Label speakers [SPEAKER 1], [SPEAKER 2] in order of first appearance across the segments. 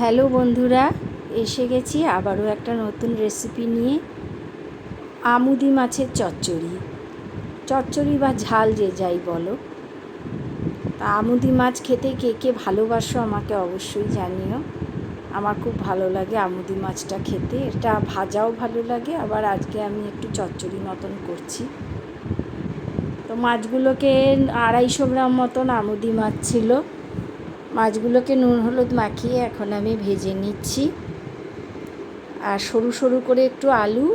[SPEAKER 1] Hello বন্ধুরা, এসে গেছি আবারও একটা নতুন রেসিপি নিয়ে আমুদি মাছের চচ্চড়ি। চচ্চড়ি বা ঝাল যে যাই বলো, তা আমুদি মাছ খেতে কে কে ভালোবাসো আমাকে অবশ্যই জানিও। আমার খুব ভালো লাগে আমুদি মাছটা খেতে, এটা ভাজাও ভালো লাগে, আবার আজকে আমি একটু চচ্চড়ি মতন করছি। তো মাছগুলোকে আড়াইশো গ্রাম মতন আমুদি মাছ ছিল। মাছগুলোকে নুন, হলুদ মাখিয়ে এখন আমি ভেজে নিচ্ছি। আর সরু সরু করে একটু আলু,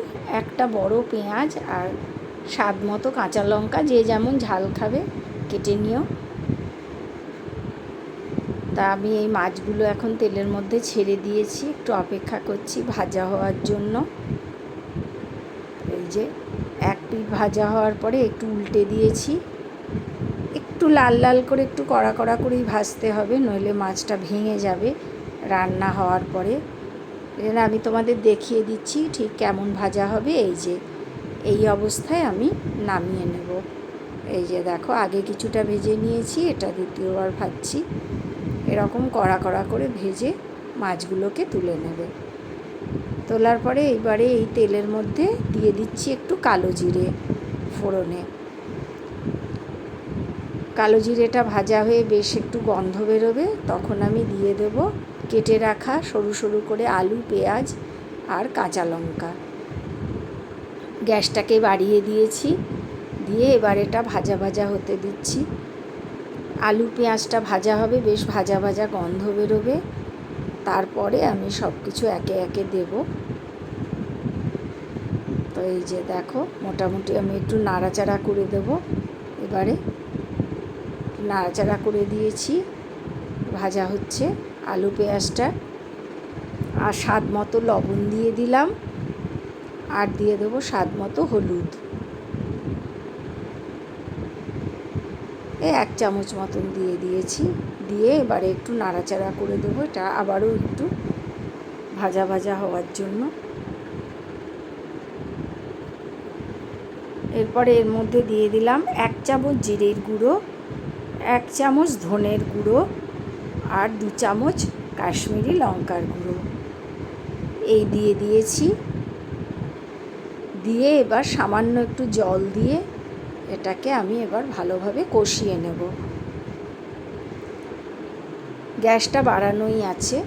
[SPEAKER 1] একটা বড় পেঁয়াজ আর স্বাদ মতো কাঁচা লঙ্কা, যে যেমন ঝাল খাবে, কেটে নিও। তা আমি এই মাছগুলো এখন তেলের মধ্যে ছেড়ে দিয়েছি, একটু অপেক্ষা করছি ভাজা হওয়ার জন্য। এই যে, এক পিঠ ভাজা হওয়ার পরে একটু উল্টে দিয়েছি। একটু লাল লাল করে একটু কড়া কড়া করেই ভাজতে হবে, নইলে মাছটা ভেঙে যাবে রান্না হওয়ার পরে। এজন্য আমি তোমাদের দেখিয়ে দিচ্ছি ঠিক কেমন ভাজা হবে। এই যে, এই অবস্থায় আমি নামিয়ে নেব। এই যে দেখো, আগে কিছুটা ভেজে নিয়েছি, এটা দ্বিতীয়বার ভাজছি। এরকম কড়া কড়া করে ভেজে মাছগুলোকে তুলে নেবে। তোলার পরে এইবারে এই তেলের মধ্যে দিয়ে দিচ্ছি একটু কালো জিরে ফোড়নে। কালো জিরেটা ভাজা হয়ে বেশ একটু গন্ধ বেরোবে, তখন আমি দিয়ে দেব কেটে রাখা সরু সরু করে আলু, পেঁয়াজ আর কাঁচা লঙ্কা। গ্যাসটাকে বাড়িয়ে দিয়েছি, দিয়ে এবার এটা ভাজা ভাজা হতে দিচ্ছি। আলু, পেঁয়াজটা ভাজা হবে, বেশ ভাজা ভাজা গন্ধ বেরোবে। তারপরে আমি সব কিছু একে একে দেব। তো এই যে দেখো, মোটামুটি আমি একটু নাড়াচাড়া করে দেব। এবারে নাড়াচাড়া করে দিয়েছি। ভাজা হচ্ছে আলু পেঁয়াজটা। আর স্বাদ মতো লবণ দিয়ে দিলাম। আর দিয়ে দেবো স্বাদ মতো হলুদ। এই এক চামচ মতন দিয়ে দিয়েছি। দিয়ে এবারে একটু নাড়াচাড়া করে দেবো। এটা আবারও একটু ভাজা ভাজা হওয়ার জন্য। এরপরে এর মধ্যে দিয়ে দিলাম এক চামচ জিরের গুঁড়ো। এক চামচ ধনের গুঁড়ো আর দু চামচ কাশ্মীরি লঙ্কার গুঁড়ো। এই দিয়ে দিয়েছি। দিয়ে এবার সামান্য একটু জল দিয়ে এটাকে আমি এবার ভালোভাবে কষিয়ে নেব। গ্যাসটা বাড়ানোই আছে।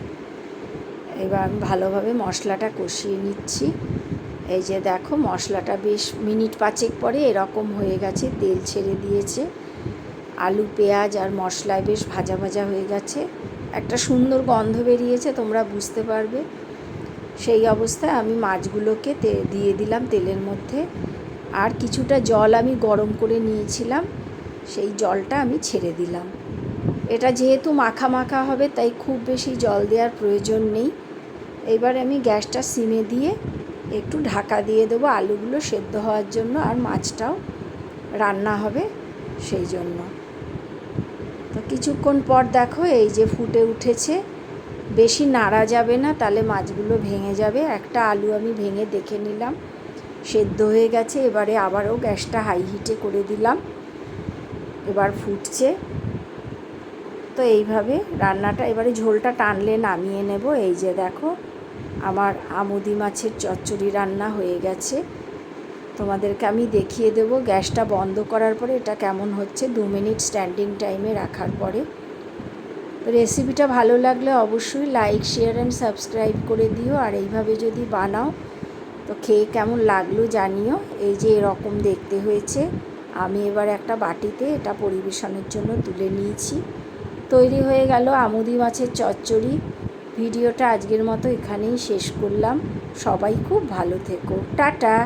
[SPEAKER 1] এবার আমি ভালোভাবে মশলাটা কষিয়ে নিচ্ছি। এই যে দেখো, মশলাটা বেশ মিনিট পাঁচেক পরে এরকম হয়ে গেছে, তেল ছেড়ে দিয়েছে। আলু, পেঁয়াজ আর মশলায় বেশ ভাজা ভাজা হয়ে গেছে। একটা সুন্দর গন্ধ বেরিয়েছে, তোমরা বুঝতে পারবে। সেই অবস্থায় আমি মাছগুলোকে তে, দিয়ে দিলাম তেলের মধ্যে। আর কিছুটা জল আমি গরম করে নিয়েছিলাম, সেই জলটা আমি ছেড়ে দিলাম। এটা যেহেতু মাখা মাখা হবে, তাই খুব বেশি জল দেওয়ার প্রয়োজন নেই। এবার আমি গ্যাসটা সিমে দিয়ে একটু ঢাকা দিয়ে দেবো আলুগুলো সেদ্ধ হওয়ার জন্য, আর মাছটাও রান্না হবে সেই জন্য। তো কিছুক্ষণ পর দেখো এই যে ফুটে উঠেছে। বেশি নাড়া যাবে না, তাহলে মাছগুলো ভেঙে যাবে। একটা আলু আমি ভেঙে দেখে নিলাম, সেদ্ধ হয়ে গেছে। এবারে আবারও গ্যাসটা হাই হিটে করে দিলাম, এবার ফুটছে। তো এইভাবে রান্নাটা, এবারে ঝোলটা টানলে নামিয়ে নেব। এই যে দেখো, আমার আমুদি মাছের চচ্চড়ি রান্না হয়ে গেছে। তোমাদেরকে আমি দেখিয়ে দেব। গ্যাসটা বন্ধ করার পরে এটা কেমন হচ্ছে দু মিনিট স্ট্যান্ডিং টাইমে রাখার পরে। রেসিপিটা ভালো লাগলে অবশ্যই লাইক, শেয়ার অ্যান্ড সাবস্ক্রাইব করে দিও। আর এইভাবে যদি বানাও, তো খেয়ে কেমন লাগল জানিও। এই যে এরকম দেখতে হয়েছে। আমি এবার একটা বাটিতে এটা পরিবেশনের জন্য তুলে নিয়েছি। তৈরি হয়ে গেল আমুদি মাছের চচ্চড়ি। ভিডিওটা আজকের মতো এখানেই শেষ করলাম। সবাই খুব ভালো থেকো। টাটা!